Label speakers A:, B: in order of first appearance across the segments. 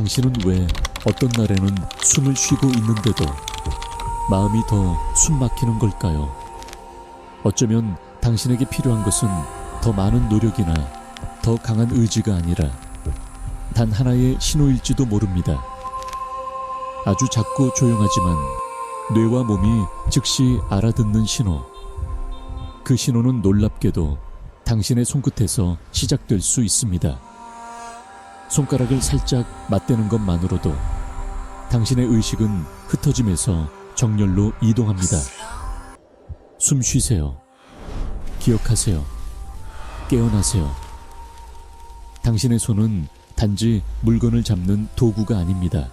A: 당신은 왜 어떤 날에는 숨을 쉬고 있는데도 마음이 더 숨 막히는 걸까요? 어쩌면 당신에게 필요한 것은 더 많은 노력이나 더 강한 의지가 아니라 단 하나의 신호일지도 모릅니다. 아주 작고 조용하지만 뇌와 몸이 즉시 알아듣는 신호. 그 신호는 놀랍게도 당신의 손끝에서 시작될 수 있습니다. 손가락을 살짝 맞대는 것만으로도 당신의 의식은 흩어짐에서 정렬로 이동합니다. 숨 쉬세요. 기억하세요. 깨어나세요. 당신의 손은 단지 물건을 잡는 도구가 아닙니다.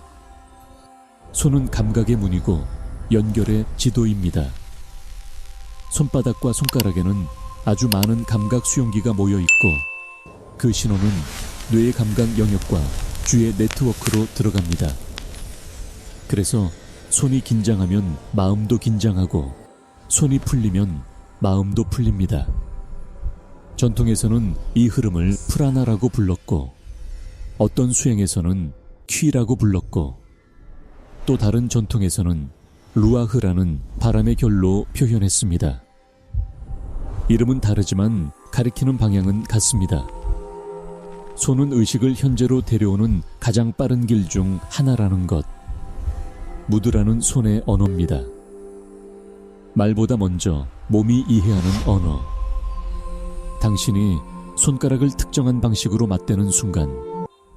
A: 손은 감각의 문이고 연결의 지도입니다. 손바닥과 손가락에는 아주 많은 감각 수용기가 모여 있고 그 신호는 뇌의 감각 영역과 주의 네트워크로 들어갑니다. 그래서 손이 긴장하면 마음도 긴장하고 손이 풀리면 마음도 풀립니다. 전통에서는 이 흐름을 프라나라고 불렀고 어떤 수행에서는 퀴라고 불렀고 또 다른 전통에서는 루아흐라는 바람의 결로 표현했습니다. 이름은 다르지만 가리키는 방향은 같습니다. 손은 의식을 현재로 데려오는 가장 빠른 길 중 하나라는 것. 무드라는 손의 언어입니다. 말보다 먼저 몸이 이해하는 언어. 당신이 손가락을 특정한 방식으로 맞대는 순간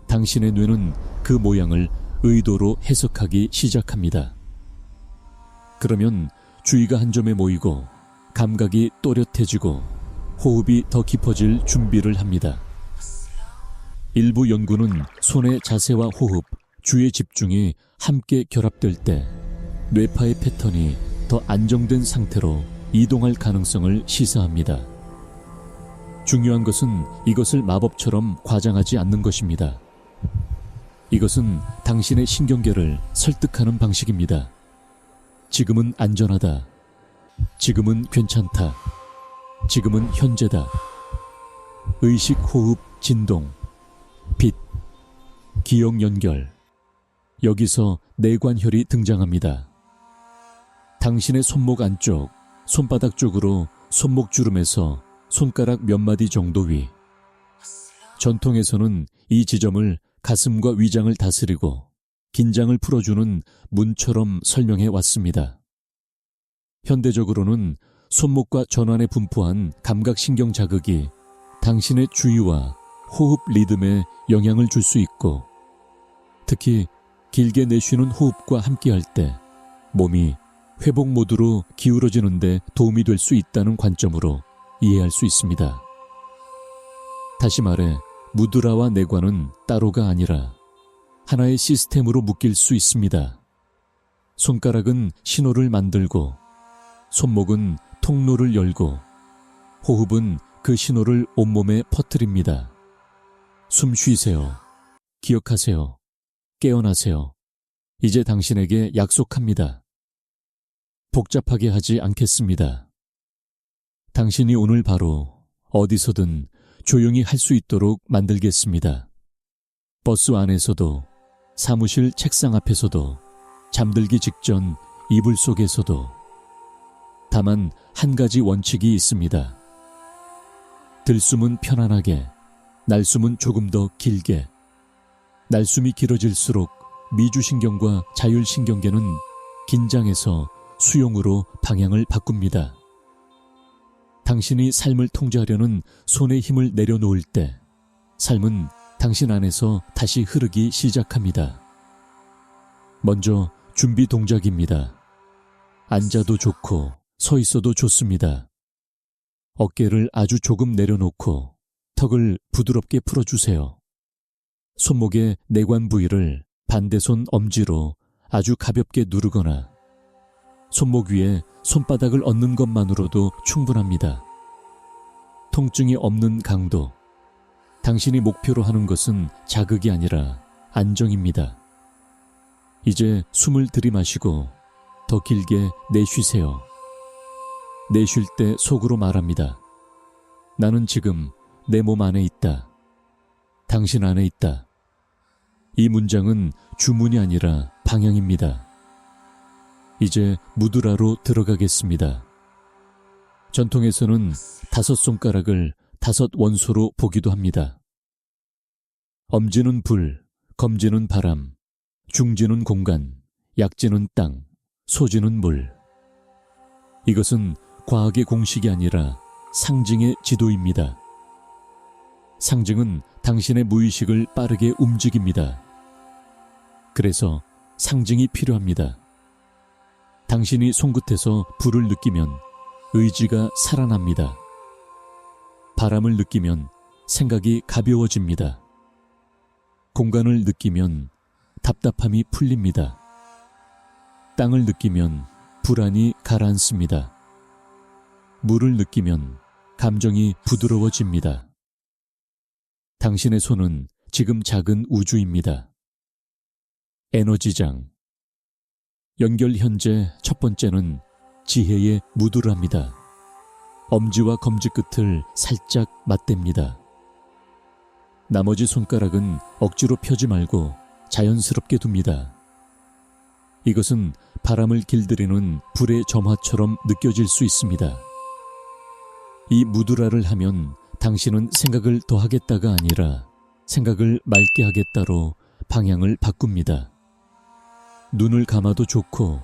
A: 당신의 뇌는 그 모양을 의도로 해석하기 시작합니다. 그러면 주의가 한 점에 모이고 감각이 또렷해지고 호흡이 더 깊어질 준비를 합니다. 일부 연구는 손의 자세와 호흡, 주의 집중이 함께 결합될 때 뇌파의 패턴이 더 안정된 상태로 이동할 가능성을 시사합니다. 중요한 것은 이것을 마법처럼 과장하지 않는 것입니다. 이것은 당신의 신경계를 설득하는 방식입니다. 지금은 안전하다. 지금은 괜찮다. 지금은 현재다. 의식, 호흡, 진동, 빛, 기억 연결. 여기서 내관혈이 등장합니다. 당신의 손목 안쪽, 손바닥 쪽으로 손목 주름에서 손가락 몇 마디 정도 위. 전통에서는 이 지점을 가슴과 위장을 다스리고 긴장을 풀어주는 문처럼 설명해 왔습니다. 현대적으로는 손목과 전환에 분포한 감각신경 자극이 당신의 주의와 호흡 리듬에 영향을 줄 수 있고 특히 길게 내쉬는 호흡과 함께할 때 몸이 회복 모드로 기울어지는데 도움이 될 수 있다는 관점으로 이해할 수 있습니다. 다시 말해 무드라와 내관은 따로가 아니라 하나의 시스템으로 묶일 수 있습니다. 손가락은 신호를 만들고 손목은 통로를 열고 호흡은 그 신호를 온몸에 퍼뜨립니다. 숨 쉬세요. 기억하세요. 깨어나세요. 이제 당신에게 약속합니다. 복잡하게 하지 않겠습니다. 당신이 오늘 바로 어디서든 조용히 할 수 있도록 만들겠습니다. 버스 안에서도, 사무실 책상 앞에서도, 잠들기 직전 이불 속에서도, 다만 한 가지 원칙이 있습니다. 들숨은 편안하게, 날숨은 조금 더 길게. 날숨이 길어질수록 미주신경과 자율신경계는 긴장해서 수용으로 방향을 바꿉니다. 당신이 삶을 통제하려는 손의 힘을 내려놓을 때 삶은 당신 안에서 다시 흐르기 시작합니다. 먼저 준비 동작입니다. 앉아도 좋고 서 있어도 좋습니다. 어깨를 아주 조금 내려놓고 턱을 부드럽게 풀어주세요. 손목의 내관 부위를 반대손 엄지로 아주 가볍게 누르거나 손목 위에 손바닥을 얹는 것만으로도 충분합니다. 통증이 없는 강도. 당신이 목표로 하는 것은 자극이 아니라 안정입니다. 이제 숨을 들이마시고 더 길게 내쉬세요. 내쉴 때 속으로 말합니다. 나는 지금 내 몸 안에 있다. 당신 안에 있다. 이 문장은 주문이 아니라 방향입니다. 이제 무드라로 들어가겠습니다. 전통에서는 다섯 손가락을 다섯 원소로 보기도 합니다. 엄지는 불, 검지는 바람, 중지는 공간, 약지는 땅, 소지는 물. 이것은 과학의 공식이 아니라 상징의 지도입니다. 상징은 당신의 무의식을 빠르게 움직입니다. 그래서 상징이 필요합니다. 당신이 손끝에서 불을 느끼면 의지가 살아납니다. 바람을 느끼면 생각이 가벼워집니다. 공간을 느끼면 답답함이 풀립니다. 땅을 느끼면 불안이 가라앉습니다. 물을 느끼면 감정이 부드러워집니다. 당신의 손은 지금 작은 우주입니다. 에너지장. 연결 현재 첫 번째는 지혜의 무드랍니다. 엄지와 검지 끝을 살짝 맞댑니다. 나머지 손가락은 억지로 펴지 말고 자연스럽게 둡니다. 이것은 바람을 길들이는 불의 점화처럼 느껴질 수 있습니다. 이 무드라를 하면 당신은 생각을 더 하겠다가 아니라 생각을 맑게 하겠다로 방향을 바꿉니다. 눈을 감아도 좋고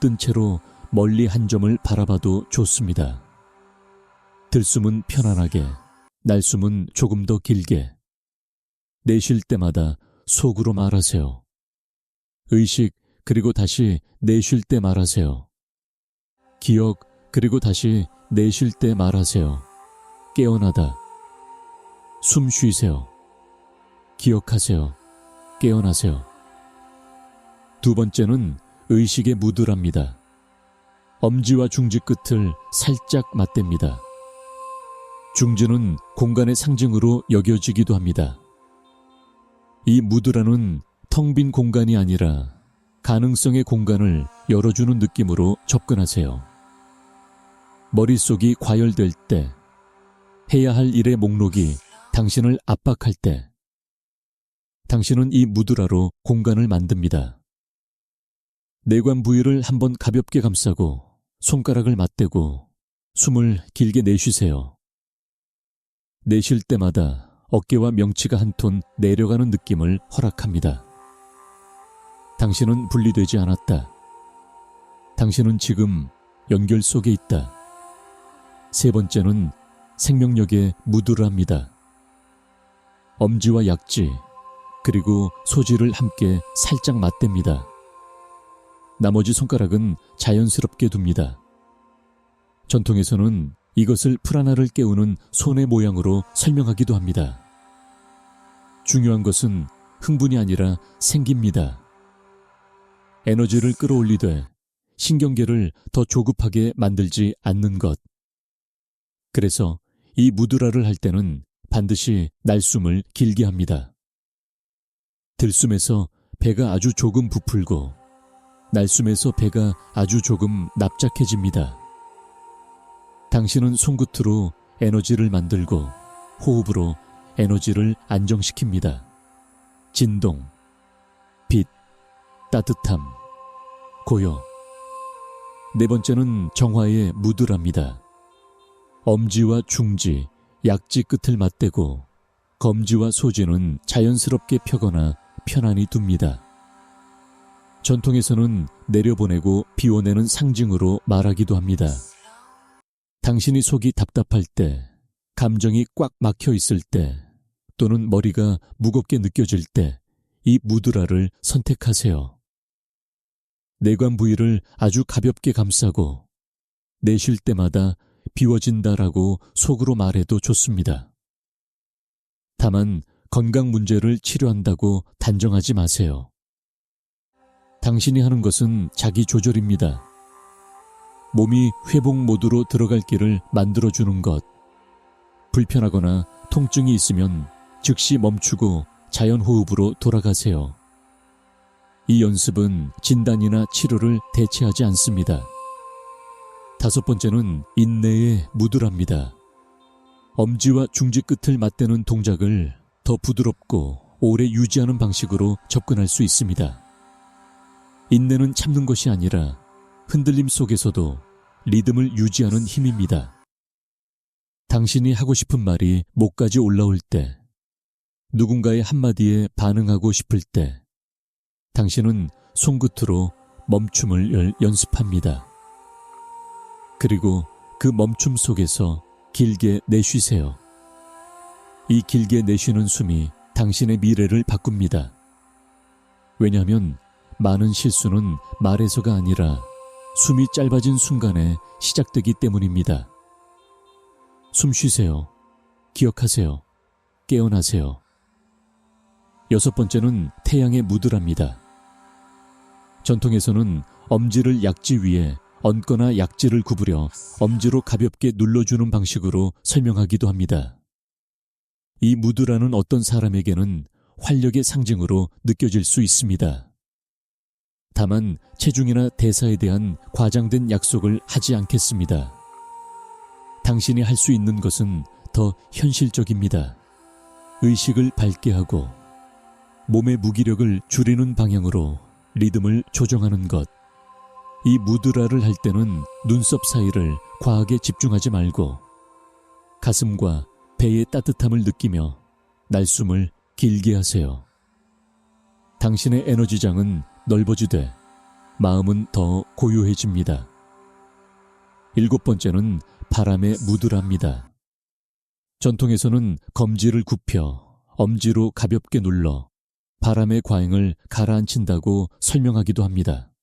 A: 뜬 채로 멀리 한 점을 바라봐도 좋습니다. 들숨은 편안하게, 날숨은 조금 더 길게. 내쉴 때마다 속으로 말하세요. 의식 그리고 다시 내쉴 때 말하세요. 기억 그리고 다시 내쉴 때 말하세요. 깨어나다. 숨 쉬세요. 기억하세요. 깨어나세요. 두 번째는 의식의 무드랍니다. 엄지와 중지 끝을 살짝 맞댑니다. 중지는 공간의 상징으로 여겨지기도 합니다. 이 무드라는 텅 빈 공간이 아니라 가능성의 공간을 열어주는 느낌으로 접근하세요. 머릿속이 과열될 때, 해야 할 일의 목록이 당신을 압박할 때, 당신은 이 무드라로 공간을 만듭니다. 내관 부위를 한번 가볍게 감싸고 손가락을 맞대고 숨을 길게 내쉬세요. 내쉴 때마다 어깨와 명치가 한 톤 내려가는 느낌을 허락합니다. 당신은 분리되지 않았다. 당신은 지금 연결 속에 있다. 세 번째는 생명력의 무드랍니다. 엄지와 약지, 그리고 소지를 함께 살짝 맞댑니다. 나머지 손가락은 자연스럽게 둡니다. 전통에서는 이것을 프라나를 깨우는 손의 모양으로 설명하기도 합니다. 중요한 것은 흥분이 아니라 생깁니다. 에너지를 끌어올리되 신경계를 더 조급하게 만들지 않는 것. 그래서 이 무드라를 할 때는 반드시 날숨을 길게 합니다. 들숨에서 배가 아주 조금 부풀고 날숨에서 배가 아주 조금 납작해집니다. 당신은 손끝으로 에너지를 만들고 호흡으로 에너지를 안정시킵니다. 진동, 빛, 따뜻함, 고요. 네 번째는 정화의 무드랍니다. 엄지와 중지, 약지 끝을 맞대고 검지와 소지는 자연스럽게 펴거나 편안히 둡니다. 전통에서는 내려보내고 비워내는 상징으로 말하기도 합니다. 당신이 속이 답답할 때, 감정이 꽉 막혀 있을 때, 또는 머리가 무겁게 느껴질 때, 이 무드라를 선택하세요. 내관 부위를 아주 가볍게 감싸고, 내쉴 때마다 비워진다라고 속으로 말해도 좋습니다. 다만, 건강 문제를 치료한다고 단정하지 마세요. 당신이 하는 것은 자기 조절입니다. 몸이 회복 모드로 들어갈 길을 만들어주는 것. 불편하거나 통증이 있으면 즉시 멈추고 자연 호흡으로 돌아가세요. 이 연습은 진단이나 치료를 대체하지 않습니다. 다섯 번째는 인내의 무드랍니다. 엄지와 중지 끝을 맞대는 동작을 더 부드럽고 오래 유지하는 방식으로 접근할 수 있습니다. 인내는 참는 것이 아니라 흔들림 속에서도 리듬을 유지하는 힘입니다. 당신이 하고 싶은 말이 목까지 올라올 때, 누군가의 한마디에 반응하고 싶을 때, 당신은 손끝으로 멈춤을 연습합니다. 그리고 그 멈춤 속에서 길게 내쉬세요. 이 길게 내쉬는 숨이 당신의 미래를 바꿉니다. 왜냐하면 많은 실수는 말에서가 아니라 숨이 짧아진 순간에 시작되기 때문입니다. 숨 쉬세요. 기억하세요. 깨어나세요. 여섯 번째는 태양의 무드랍니다. 전통에서는 엄지를 약지 위에 얹거나 약지를 구부려 엄지로 가볍게 눌러주는 방식으로 설명하기도 합니다. 이 무드라는 어떤 사람에게는 활력의 상징으로 느껴질 수 있습니다. 다만 체중이나 대사에 대한 과장된 약속을 하지 않겠습니다. 당신이 할 수 있는 것은 더 현실적입니다. 의식을 밝게 하고 몸의 무기력을 줄이는 방향으로 리듬을 조정하는 것. 이 무드라를 할 때는 눈썹 사이를 과하게 집중하지 말고 가슴과 배의 따뜻함을 느끼며 날숨을 길게 하세요. 당신의 에너지장은 넓어지되 마음은 더 고요해집니다. 일곱 번째는 바람의 무드랍니다. 전통에서는 검지를 굽혀 엄지로 가볍게 눌러 바람의 과잉을 가라앉힌다고 설명하기도 합니다.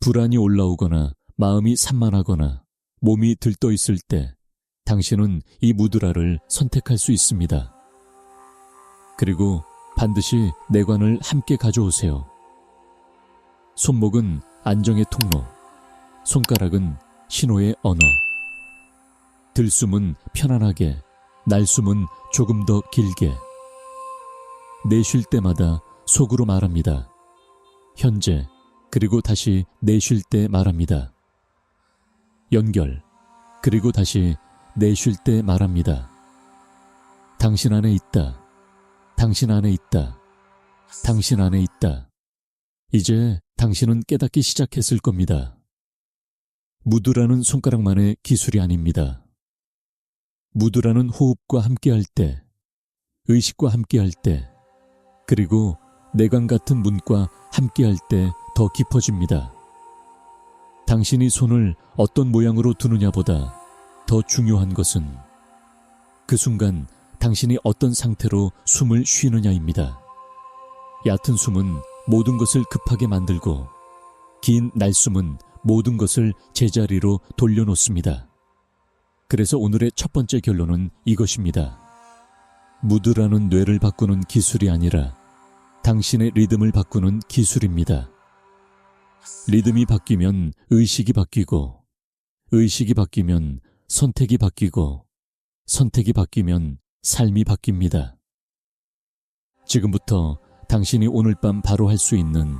A: 불안이 올라오거나 마음이 산만하거나 몸이 들떠 있을 때 당신은 이 무드라를 선택할 수 있습니다. 그리고 반드시 내관을 함께 가져오세요. 손목은 안정의 통로, 손가락은 신호의 언어. 들숨은 편안하게, 날숨은 조금 더 길게. 내쉴 때마다 속으로 말합니다. 현재, 그리고 다시 내쉴 때 말합니다. 연결, 그리고 다시 내쉴 때 말합니다. 당신 안에 있다. 당신 안에 있다. 당신 안에 있다. 이제 당신은 깨닫기 시작했을 겁니다. 무드라는 손가락만의 기술이 아닙니다. 무드라는 호흡과 함께할 때, 의식과 함께할 때, 그리고 내관 같은 문과 함께할 때 더 깊어집니다. 당신이 손을 어떤 모양으로 두느냐보다 더 중요한 것은 그 순간 당신이 어떤 상태로 숨을 쉬느냐입니다. 얕은 숨은 모든 것을 급하게 만들고 긴 날숨은 모든 것을 제자리로 돌려놓습니다. 그래서 오늘의 첫 번째 결론은 이것입니다. 무드라는 뇌를 바꾸는 기술이 아니라 당신의 리듬을 바꾸는 기술입니다. 리듬이 바뀌면 의식이 바뀌고, 의식이 바뀌면 선택이 바뀌고, 선택이 바뀌면 삶이 바뀝니다. 지금부터 당신이 오늘 밤 바로 할 수 있는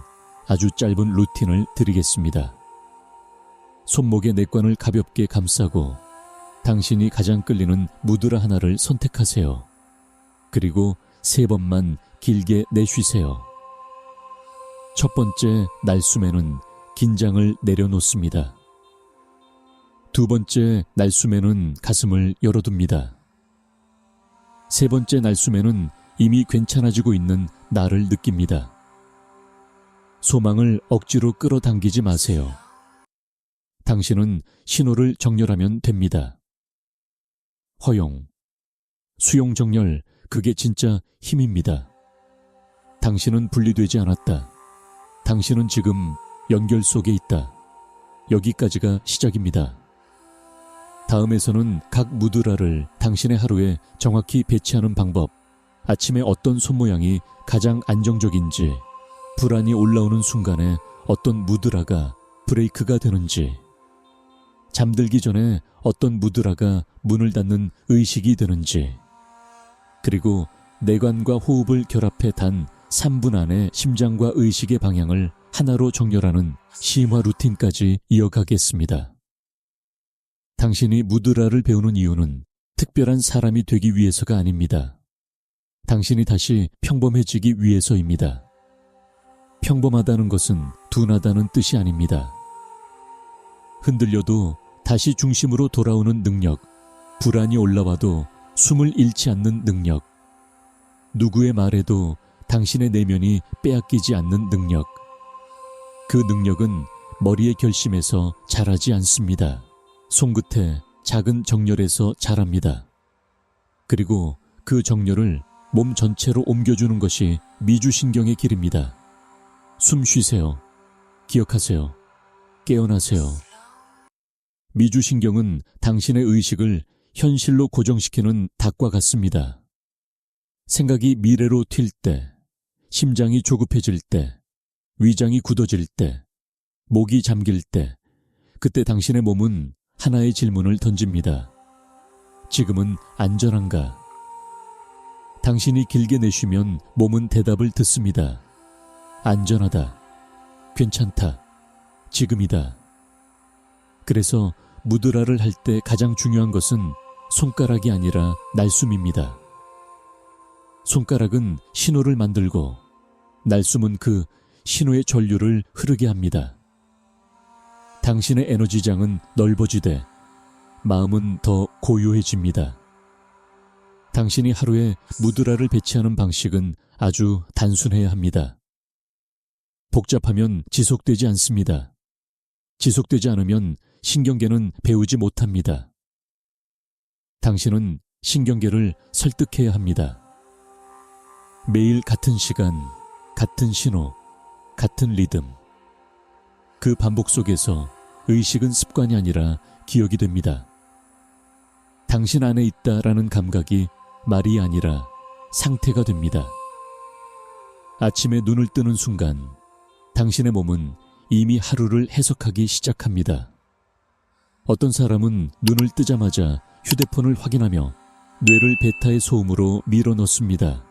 A: 아주 짧은 루틴을 드리겠습니다. 손목의 내관을 가볍게 감싸고 당신이 가장 끌리는 무드라 하나를 선택하세요. 그리고 세 번만 길게 내쉬세요. 첫 번째 날숨에는 긴장을 내려놓습니다. 두 번째 날숨에는 가슴을 열어둡니다. 세 번째 날숨에는 이미 괜찮아지고 있는 나를 느낍니다. 소망을 억지로 끌어당기지 마세요. 당신은 신호를 정렬하면 됩니다. 허용, 수용 정렬, 그게 진짜 힘입니다. 당신은 분리되지 않았다. 당신은 지금 연결 속에 있다. 여기까지가 시작입니다. 다음에서는 각 무드라를 당신의 하루에 정확히 배치하는 방법, 아침에 어떤 손모양이 가장 안정적인지, 불안이 올라오는 순간에 어떤 무드라가 브레이크가 되는지, 잠들기 전에 어떤 무드라가 문을 닫는 의식이 되는지, 그리고 내관과 호흡을 결합해 단 3분 안에 심장과 의식의 방향을 하나로 정렬하는 심화 루틴까지 이어가겠습니다. 당신이 무드라를 배우는 이유는 특별한 사람이 되기 위해서가 아닙니다. 당신이 다시 평범해지기 위해서입니다. 평범하다는 것은 둔하다는 뜻이 아닙니다. 흔들려도 다시 중심으로 돌아오는 능력, 불안이 올라와도 숨을 잃지 않는 능력, 누구의 말에도 당신의 내면이 빼앗기지 않는 능력. 그 능력은 머리의 결심에서 자라지 않습니다. 손끝에 작은 정렬에서 자랍니다. 그리고 그 정렬을 몸 전체로 옮겨주는 것이 미주신경의 길입니다. 숨 쉬세요. 기억하세요. 깨어나세요. 미주신경은 당신의 의식을 현실로 고정시키는 닭과 같습니다. 생각이 미래로 튈 때, 심장이 조급해질 때, 위장이 굳어질 때, 목이 잠길 때, 그때 당신의 몸은 하나의 질문을 던집니다. 지금은 안전한가? 당신이 길게 내쉬면 몸은 대답을 듣습니다. 안전하다. 괜찮다. 지금이다. 그래서 무드라를 할 때 가장 중요한 것은 손가락이 아니라 날숨입니다. 손가락은 신호를 만들고 날숨은 그 신호의 전류를 흐르게 합니다. 당신의 에너지장은 넓어지되 마음은 더 고요해집니다. 당신이 하루에 무드라를 배치하는 방식은 아주 단순해야 합니다. 복잡하면 지속되지 않습니다. 지속되지 않으면 신경계는 배우지 못합니다. 당신은 신경계를 설득해야 합니다. 매일 같은 시간, 같은 신호, 같은 리듬. 그 반복 속에서 의식은 습관이 아니라 기억이 됩니다. 당신 안에 있다라는 감각이 말이 아니라 상태가 됩니다. 아침에 눈을 뜨는 순간 당신의 몸은 이미 하루를 해석하기 시작합니다. 어떤 사람은 눈을 뜨자마자 휴대폰을 확인하며 뇌를 베타의 소음으로 밀어 넣습니다.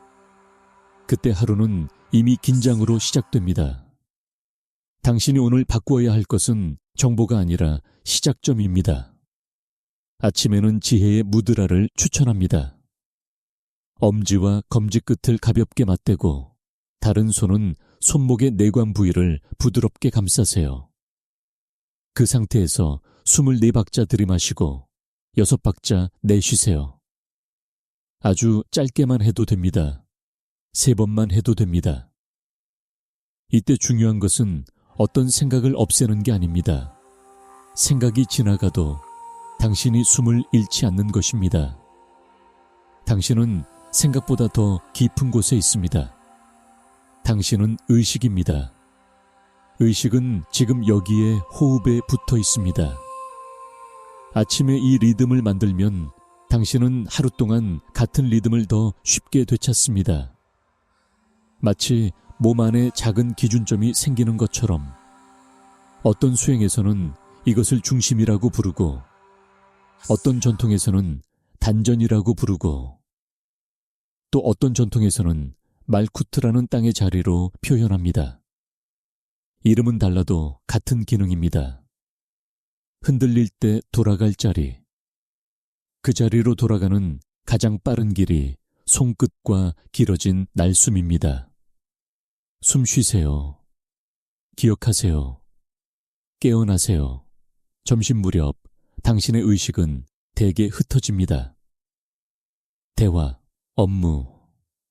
A: 그때 하루는 이미 긴장으로 시작됩니다. 당신이 오늘 바꾸어야 할 것은 정보가 아니라 시작점입니다. 아침에는 지혜의 무드라를 추천합니다. 엄지와 검지 끝을 가볍게 맞대고 다른 손은 손목의 내관 부위를 부드럽게 감싸세요. 그 상태에서 24박자 들이마시고 6박자 내쉬세요. 아주 짧게만 해도 됩니다. 세 번만 해도 됩니다. 이때 중요한 것은 어떤 생각을 없애는 게 아닙니다. 생각이 지나가도 당신이 숨을 잃지 않는 것입니다. 당신은 생각보다 더 깊은 곳에 있습니다. 당신은 의식입니다. 의식은 지금 여기에 호흡에 붙어 있습니다. 아침에 이 리듬을 만들면 당신은 하루 동안 같은 리듬을 더 쉽게 되찾습니다. 마치 몸 안에 작은 기준점이 생기는 것처럼 어떤 수행에서는 이것을 중심이라고 부르고 어떤 전통에서는 단전이라고 부르고 또 어떤 전통에서는 말쿠트라는 땅의 자리로 표현합니다. 이름은 달라도 같은 기능입니다. 흔들릴 때 돌아갈 자리. 그 자리로 돌아가는 가장 빠른 길이 손끝과 길어진 날숨입니다. 숨 쉬세요. 기억하세요. 깨어나세요. 점심 무렵 당신의 의식은 대개 흩어집니다. 대화, 업무,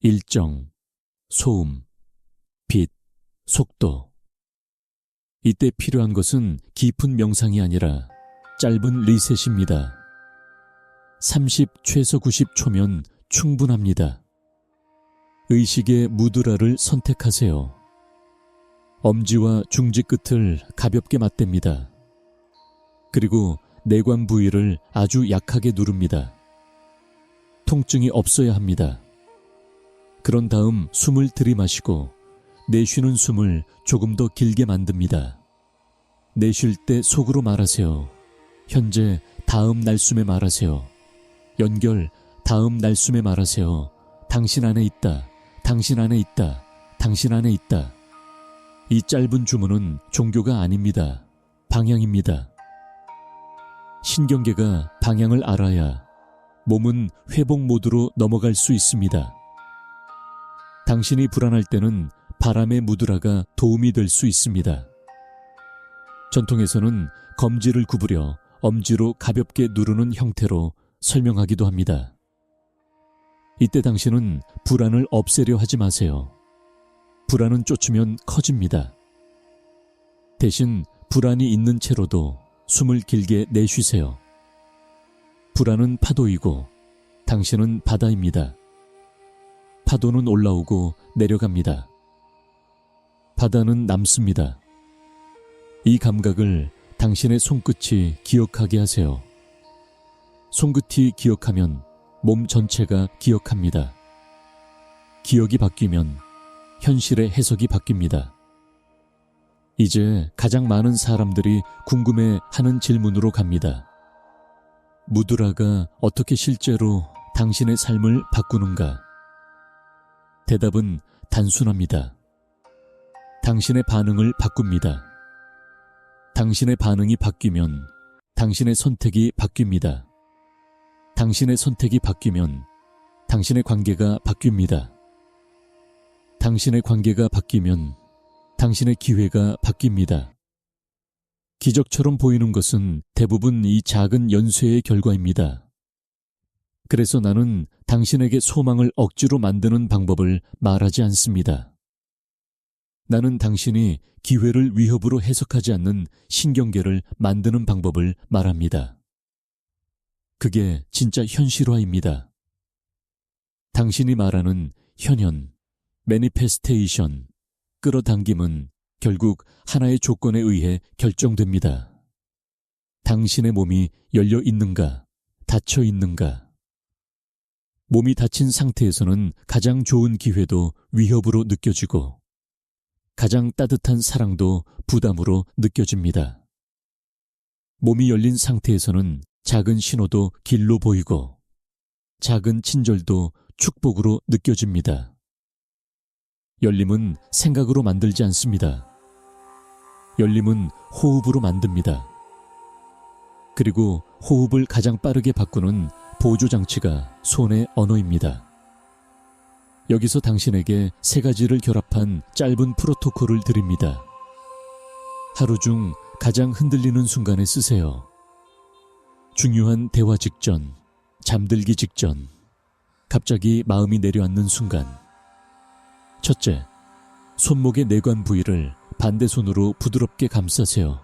A: 일정, 소음, 빛, 속도. 이때 필요한 것은 깊은 명상이 아니라 짧은 리셋입니다. 30 최소 90초면 충분합니다. 의식의 무드라를 선택하세요. 엄지와 중지 끝을 가볍게 맞댑니다. 그리고 내관 부위를 아주 약하게 누릅니다. 통증이 없어야 합니다. 그런 다음 숨을 들이마시고 내쉬는 숨을 조금 더 길게 만듭니다. 내쉴 때 속으로 말하세요. 현재 다음 날숨에 말하세요. 연결 다음 날숨에 말하세요. 당신 안에 있다. 당신 안에 있다. 당신 안에 있다. 이 짧은 주문은 종교가 아닙니다. 방향입니다. 신경계가 방향을 알아야 몸은 회복 모드로 넘어갈 수 있습니다. 당신이 불안할 때는 바람의 무드라가 도움이 될 수 있습니다. 전통에서는 검지를 구부려 엄지로 가볍게 누르는 형태로 설명하기도 합니다. 이때 당신은 불안을 없애려 하지 마세요. 불안은 쫓으면 커집니다. 대신 불안이 있는 채로도 숨을 길게 내쉬세요. 불안은 파도이고 당신은 바다입니다. 파도는 올라오고 내려갑니다. 바다는 남습니다. 이 감각을 당신의 손끝이 기억하게 하세요. 손끝이 기억하면 몸 전체가 기억합니다. 기억이 바뀌면 현실의 해석이 바뀝니다. 이제 가장 많은 사람들이 궁금해 하는 질문으로 갑니다. 무드라가 어떻게 실제로 당신의 삶을 바꾸는가? 대답은 단순합니다. 당신의 반응을 바꿉니다. 당신의 반응이 바뀌면 당신의 선택이 바뀝니다. 당신의 선택이 바뀌면 당신의 관계가 바뀝니다. 당신의 관계가 바뀌면 당신의 기회가 바뀝니다. 기적처럼 보이는 것은 대부분 이 작은 연쇄의 결과입니다. 그래서 나는 당신에게 소망을 억지로 만드는 방법을 말하지 않습니다. 나는 당신이 기회를 위협으로 해석하지 않는 신경계를 만드는 방법을 말합니다. 그게 진짜 현실화입니다. 당신이 말하는 현현, 매니페스테이션, 끌어당김은 결국 하나의 조건에 의해 결정됩니다. 당신의 몸이 열려 있는가, 닫혀 있는가. 몸이 닫힌 상태에서는 가장 좋은 기회도 위협으로 느껴지고, 가장 따뜻한 사랑도 부담으로 느껴집니다. 몸이 열린 상태에서는 작은 신호도 길로 보이고, 작은 친절도 축복으로 느껴집니다. 열림은 생각으로 만들지 않습니다. 열림은 호흡으로 만듭니다. 그리고 호흡을 가장 빠르게 바꾸는 보조장치가 손의 언어입니다. 여기서 당신에게 세 가지를 결합한 짧은 프로토콜을 드립니다. 하루 중 가장 흔들리는 순간에 쓰세요. 중요한 대화 직전, 잠들기 직전, 갑자기 마음이 내려앉는 순간. 첫째, 손목의 내관 부위를 반대 손으로 부드럽게 감싸세요.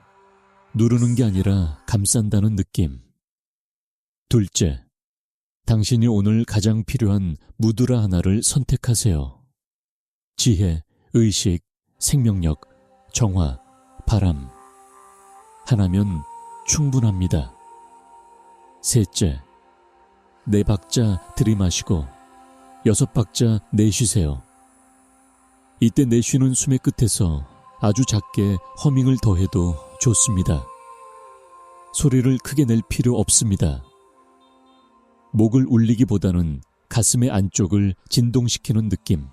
A: 누르는 게 아니라 감싼다는 느낌. 둘째, 당신이 오늘 가장 필요한 무드라 하나를 선택하세요. 지혜, 의식, 생명력, 정화, 바람. 하나면 충분합니다. 셋째, 네 박자 들이마시고 여섯 박자 내쉬세요. 이때 내쉬는 숨의 끝에서 아주 작게 허밍을 더해도 좋습니다. 소리를 크게 낼 필요 없습니다. 목을 울리기보다는 가슴의 안쪽을 진동시키는 느낌.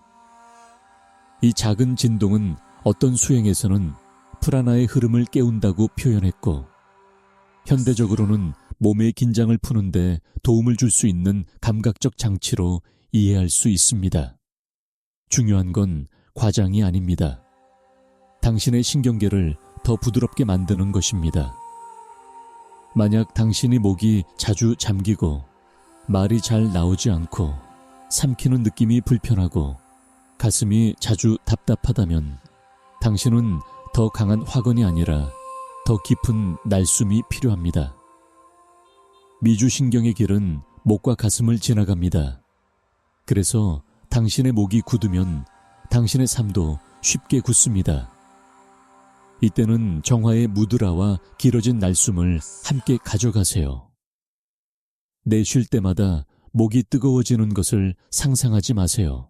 A: 이 작은 진동은 어떤 수행에서는 프라나의 흐름을 깨운다고 표현했고, 현대적으로는 몸의 긴장을 푸는데 도움을 줄 수 있는 감각적 장치로 이해할 수 있습니다. 중요한 건 과장이 아닙니다. 당신의 신경계를 더 부드럽게 만드는 것입니다. 만약 당신이 목이 자주 잠기고 말이 잘 나오지 않고 삼키는 느낌이 불편하고 가슴이 자주 답답하다면 당신은 더 강한 확언이 아니라 더 깊은 날숨이 필요합니다. 미주신경의 길은 목과 가슴을 지나갑니다. 그래서 당신의 목이 굳으면 당신의 삶도 쉽게 굳습니다. 이때는 정화의 무드라와 길어진 날숨을 함께 가져가세요. 내쉴 때마다 목이 뜨거워지는 것을 상상하지 마세요.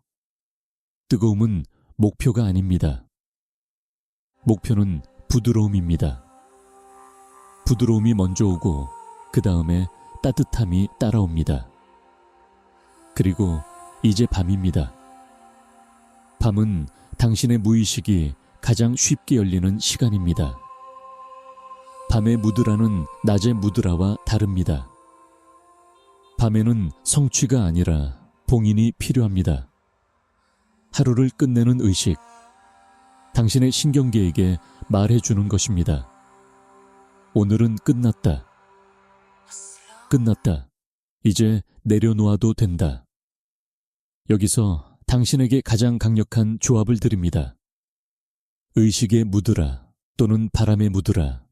A: 뜨거움은 목표가 아닙니다. 목표는 부드러움입니다. 부드러움이 먼저 오고 그 다음에 따뜻함이 따라옵니다. 그리고 이제 밤입니다. 밤은 당신의 무의식이 가장 쉽게 열리는 시간입니다. 밤의 무드라는 낮의 무드라와 다릅니다. 밤에는 성취가 아니라 봉인이 필요합니다. 하루를 끝내는 의식. 당신의 신경계에게 말해주는 것입니다. 오늘은 끝났다. 끝났다. 이제 내려놓아도 된다. 여기서 당신에게 가장 강력한 조합을 드립니다. 의식에 묻으라 또는 바람에 묻으라.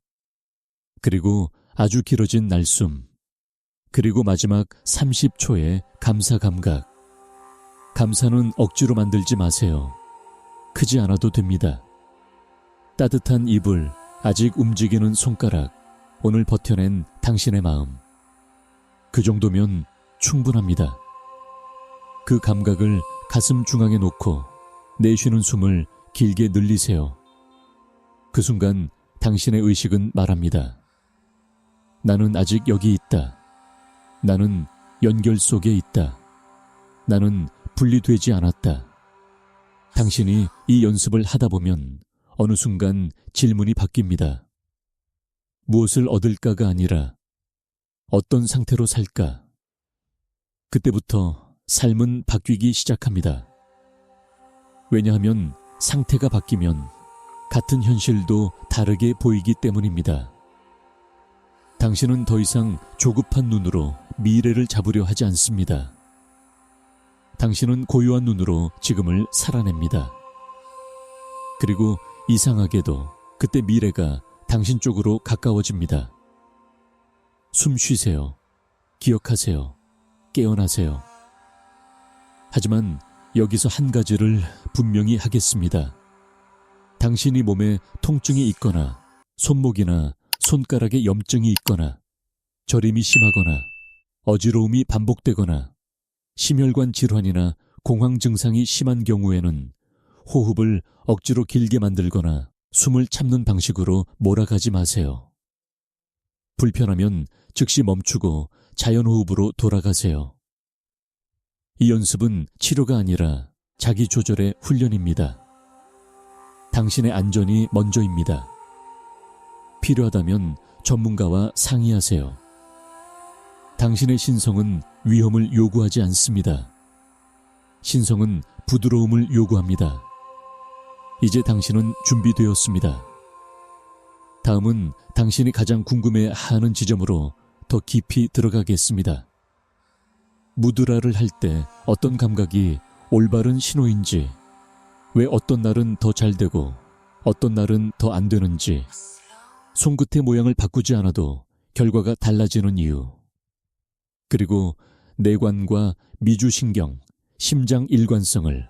A: 그리고 아주 길어진 날숨. 그리고 마지막 30초의 감사 감각. 감사는 억지로 만들지 마세요. 크지 않아도 됩니다. 따뜻한 이불, 아직 움직이는 손가락, 오늘 버텨낸 당신의 마음. 그 정도면 충분합니다. 그 감각을 가슴 중앙에 놓고 내쉬는 숨을 길게 늘리세요. 그 순간 당신의 의식은 말합니다. 나는 아직 여기 있다. 나는 연결 속에 있다. 나는 분리되지 않았다. 당신이 이 연습을 하다 보면 어느 순간 질문이 바뀝니다. 무엇을 얻을까가 아니라 어떤 상태로 살까? 그때부터 삶은 바뀌기 시작합니다. 왜냐하면 상태가 바뀌면 같은 현실도 다르게 보이기 때문입니다. 당신은 더 이상 조급한 눈으로 미래를 잡으려 하지 않습니다. 당신은 고요한 눈으로 지금을 살아냅니다. 그리고 이상하게도 그때 미래가 당신 쪽으로 가까워집니다. 숨 쉬세요. 기억하세요. 깨어나세요. 하지만 여기서 한 가지를 분명히 하겠습니다. 당신이 몸에 통증이 있거나 손목이나 손가락에 염증이 있거나 저림이 심하거나 어지러움이 반복되거나 심혈관 질환이나 공황 증상이 심한 경우에는 호흡을 억지로 길게 만들거나 숨을 참는 방식으로 몰아가지 마세요. 불편하면 즉시 멈추고 자연호흡으로 돌아가세요. 이 연습은 치료가 아니라 자기 조절의 훈련입니다. 당신의 안전이 먼저입니다. 필요하다면 전문가와 상의하세요. 당신의 신성은 위험을 요구하지 않습니다. 신성은 부드러움을 요구합니다. 이제 당신은 준비되었습니다. 다음은 당신이 가장 궁금해 하는 지점으로 더 깊이 들어가겠습니다. 무드라를 할 때 어떤 감각이 올바른 신호인지, 왜 어떤 날은 더 잘 되고 어떤 날은 더 안 되는지, 손끝의 모양을 바꾸지 않아도 결과가 달라지는 이유, 그리고 내관과 미주신경, 심장 일관성을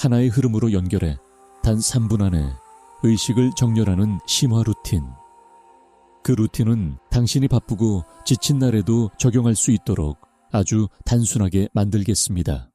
A: 하나의 흐름으로 연결해 단 3분 안에 의식을 정렬하는 심화 루틴. 그 루틴은 당신이 바쁘고 지친 날에도 적용할 수 있도록 아주 단순하게 만들겠습니다.